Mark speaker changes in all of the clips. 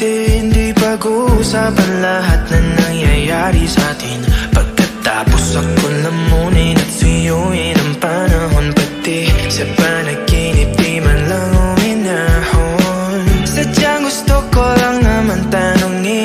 Speaker 1: pati hindi pag-uusapan lahat na nangyayari sa atin. Pagkatapos ako lamunin at suyuin ang panahon Pati sa panaginip di man lang uminahon Sadyang gusto ko lang naman tanongin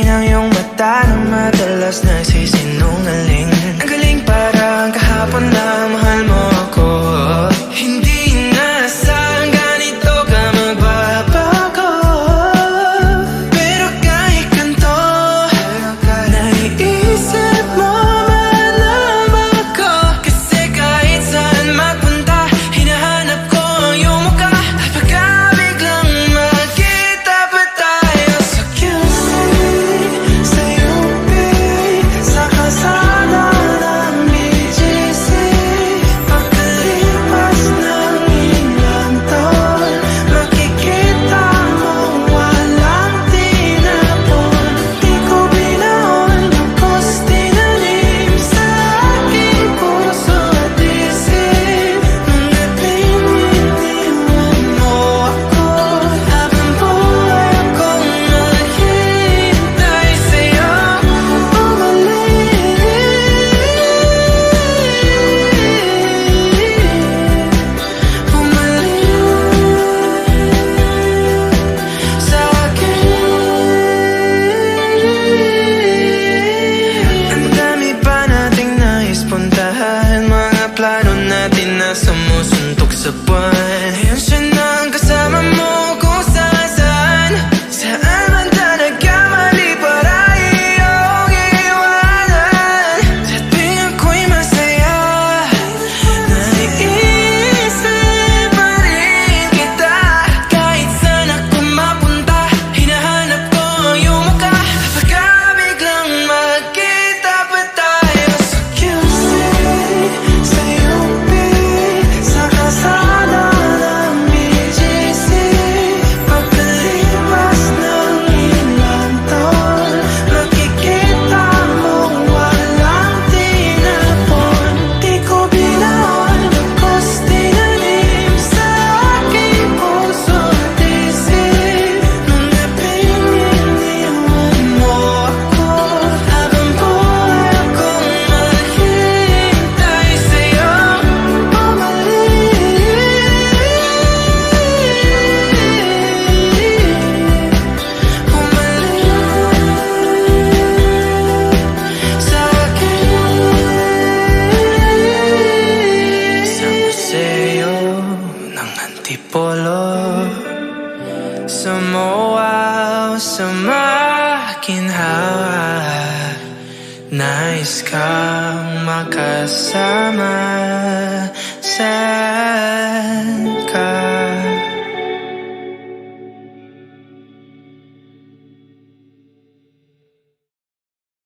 Speaker 1: wow sa akin hawa Nice kang makasama Sad ka